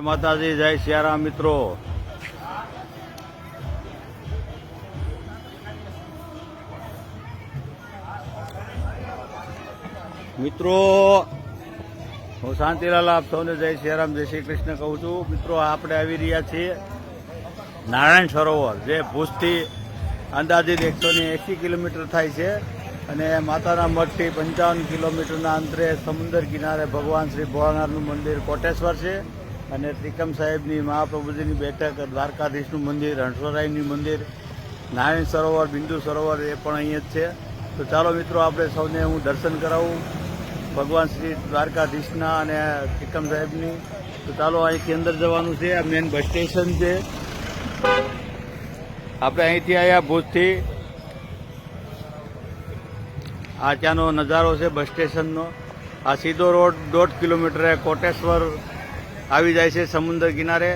માતાજી, જય સિયારામ મિત્રો. મિત્રો, હું શાંતિલાલ આપ સૌને જય સિયારામ, જય શ્રી કૃષ્ણ કહું છું. મિત્રો, આપણે આવી રહ્યા છીએ નારાયણ સરોવર, જે ભુજથી અંદાજિત એકસો ને એસી કિલોમીટર થાય છે અને માતાના મઠથી પંચાવન કિલોમીટરના અંતરે સમુદ્ર કિનારે ભગવાન શ્રી ભોળાનાથનું મંદિર કોટેશ્વર છે. અને ત્રિકમ સાહેબની મહાપ્રભુજીની બેઠક, દ્વારકાધીશનું મંદિર, હંસરાયનું મંદિર, નારાયણ સરોવર, બિંદુ સરોવર એ પણ અહીંયા જ છે. તો ચાલો મિત્રો, આપણે સૌને હું દર્શન કરાવું ભગવાન શ્રી દ્વારકાધીશના અને ત્રિકમ સાહેબની. તો ચાલો, અહીંથી અંદર જવાનું છે, આ મેન બસ સ્ટેશન છે. આપણે અહીંથી આવ્યા ભુજથી. આ ત્યાંનો નજારો છે બસ સ્ટેશનનો આ સીધો રોડ દોઢ કિલોમીટરે કોટેશ્વર આવી જાય છે સમુદ્ર કિનારે.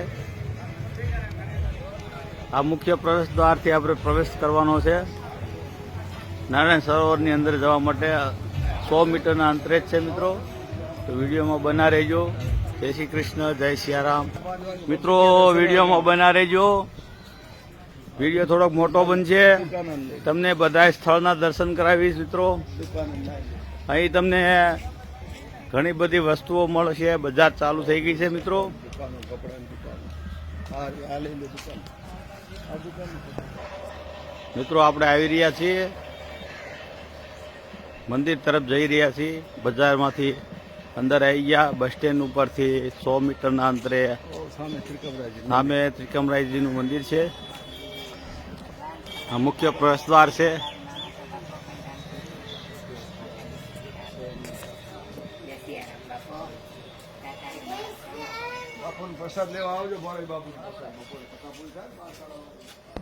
આ મુખ્ય પ્રવેશ દ્વારથી આપણે પ્રવેશ કરવાનો છે. નારાયણ સરોવરની અંદર જવા માટે સો મીટરના અંતરે જ છે મિત્રો. તો વિડીયોમાં બના રહેજો. જય શ્રી કૃષ્ણ, જય સિયારામ મિત્રો, વિડીયોમાં બના રહેજો. વીડિયો થોડોક મોટો બનશે. તમને બધા સ્થળના દર્શન કરાવીશ મિત્રો. અહીં તમને ઘણી બધી વસ્તુઓ મળશે. બજાર ચાલુ થઈ ગઈ છે, મિત્રો. મિત્રો, આપણે આવી રહ્યા છીએ. મંદિર તરફ જઈ રહ્યા છીએ. બજારમાંથી અંદર આવી ગયા. બસ સ્ટેન્ડ ઉપરથી સો મીટરના અંતરે સામે ત્રિકમરાયજીનું મંદિર છે. આ મુખ્ય પ્રવેશદ્વાર છે. બાપુનો પ્રસાદ લેવા આવજો ભોળાઈ બાપુ પ્રસાદ બપોરે કથા પૂરી થાય.